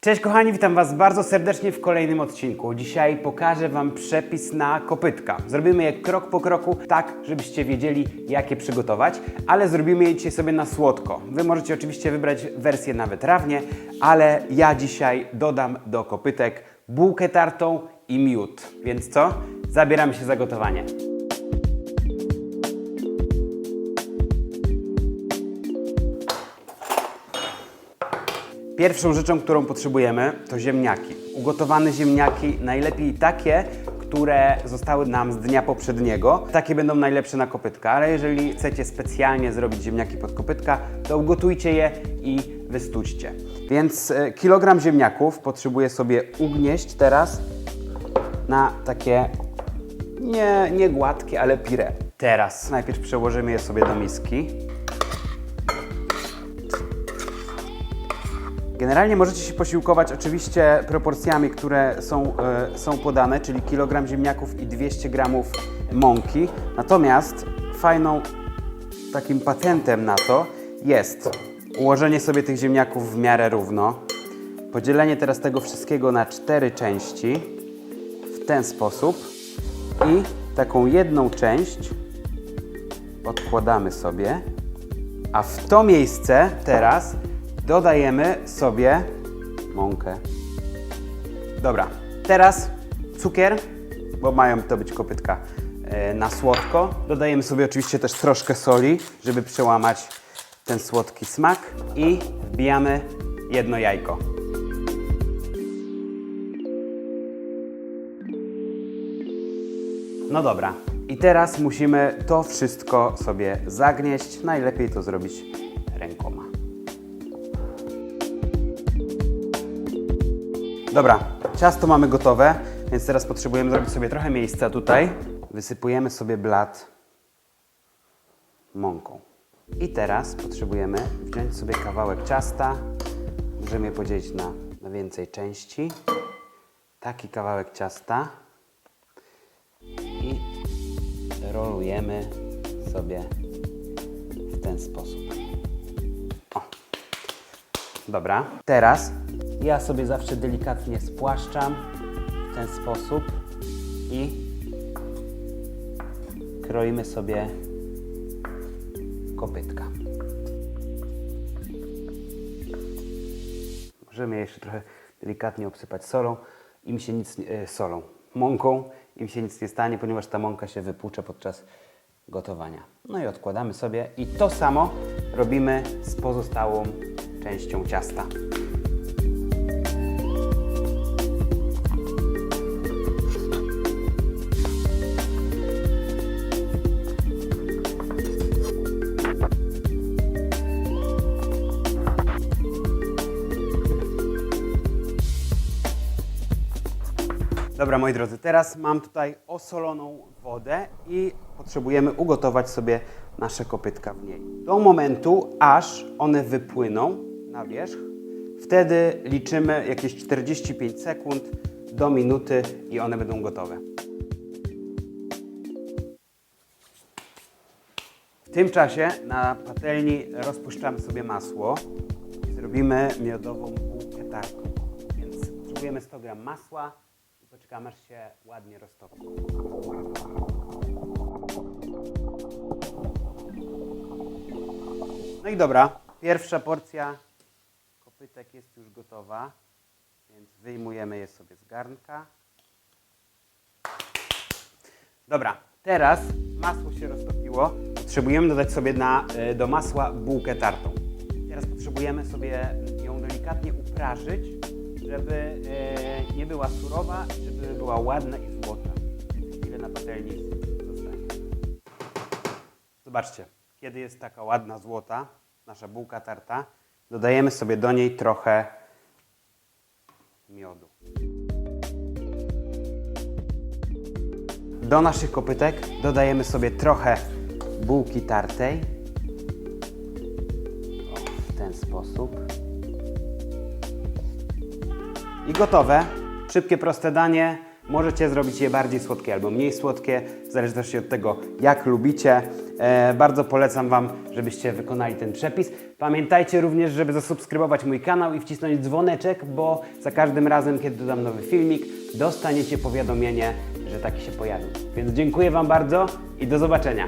Cześć kochani, witam Was bardzo serdecznie w kolejnym odcinku. Dzisiaj pokażę Wam przepis na kopytka. Zrobimy je krok po kroku, tak żebyście wiedzieli jak je przygotować, ale zrobimy je dzisiaj sobie na słodko. Wy możecie oczywiście wybrać wersję na wytrawnie, ale ja dzisiaj dodam do kopytek bułkę tartą i miód. Więc co? Zabieramy się za gotowanie. Pierwszą rzeczą, którą potrzebujemy, to ziemniaki. Ugotowane ziemniaki, najlepiej takie, które zostały nam z dnia poprzedniego. Takie będą najlepsze na kopytka, ale jeżeli chcecie specjalnie zrobić ziemniaki pod kopytka, to ugotujcie je i wystućcie. Więc e, kilogram ziemniaków potrzebuję sobie ugnieść teraz na takie nie, nie gładkie, ale pire. Teraz najpierw przełożymy je sobie do miski. Generalnie możecie się posiłkować oczywiście proporcjami, które są, e, są podane, czyli kilogram ziemniaków i 200 gramów mąki. Natomiast fajną takim patentem na to jest ułożenie sobie tych ziemniaków w miarę równo, podzielenie teraz tego wszystkiego na cztery części w ten sposób i taką jedną część odkładamy sobie, a w to miejsce teraz dodajemy sobie mąkę. Dobra, teraz cukier, bo mają to być kopytka e, na słodko. Dodajemy sobie oczywiście też troszkę soli, żeby przełamać ten słodki smak i wbijamy jedno jajko. No dobra, i teraz musimy to wszystko sobie zagnieść. Najlepiej to zrobić rękoma. Dobra, ciasto mamy gotowe, więc teraz potrzebujemy zrobić sobie trochę miejsca tutaj. Wysypujemy sobie blat mąką. I teraz potrzebujemy wziąć sobie kawałek ciasta. Możemy je podzielić na, na więcej części. Taki kawałek ciasta. I rolujemy sobie w ten sposób. O. Dobra, teraz ja sobie zawsze delikatnie spłaszczam w ten sposób i kroimy sobie kopytka. Możemy je jeszcze trochę delikatnie obsypać solą i mi się nic nie, e, solą, mąką i mi się nic nie stanie, ponieważ ta mąka się wypłucze podczas gotowania. No i odkładamy sobie i to samo robimy z pozostałą częścią ciasta. Dobra, moi drodzy, teraz mam tutaj osoloną wodę i potrzebujemy ugotować sobie nasze kopytka w niej. Do momentu, aż one wypłyną na wierzch. Wtedy liczymy jakieś 45 sekund do minuty i one będą gotowe. W tym czasie na patelni rozpuszczamy sobie masło i zrobimy miodową bułkę. Więc potrzebujemy 100 g masła poczekamy aż się ładnie roztopi. No i dobra, pierwsza porcja kopytek jest już gotowa, więc wyjmujemy je sobie z garnka. Dobra, teraz masło się roztopiło. Potrzebujemy dodać sobie na, e, do masła bułkę tartą. Teraz potrzebujemy sobie ją delikatnie uprażyć, żeby e, nie była surowa, żeby była ładna i złota. Chwilę na patelni zostanie. Zobaczcie, kiedy jest taka ładna złota, nasza bułka tarta, dodajemy sobie do niej trochę miodu. Do naszych kopytek dodajemy sobie trochę bułki tartej. O, w ten sposób. I gotowe. Szybkie, proste danie. Możecie zrobić je bardziej słodkie albo mniej słodkie, w zależności od tego, jak lubicie. E, bardzo polecam Wam, żebyście wykonali ten przepis. Pamiętajcie również, żeby zasubskrybować mój kanał i wcisnąć dzwoneczek, bo za każdym razem, kiedy dodam nowy filmik, dostaniecie powiadomienie, że taki się pojawił. Więc dziękuję Wam bardzo i do zobaczenia.